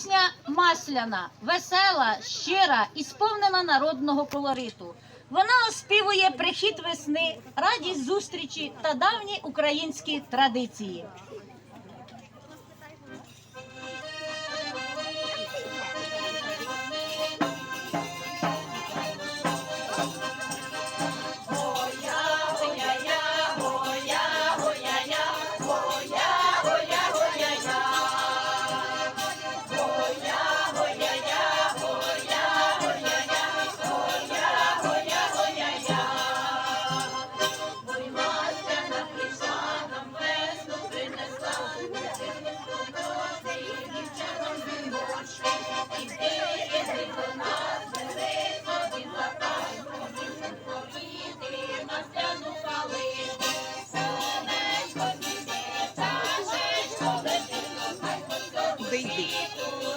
Пісня масляна, весела, щира і сповнена народного колориту. Вона оспівує прихід весни, радість зустрічі та давні українські традиції. baby.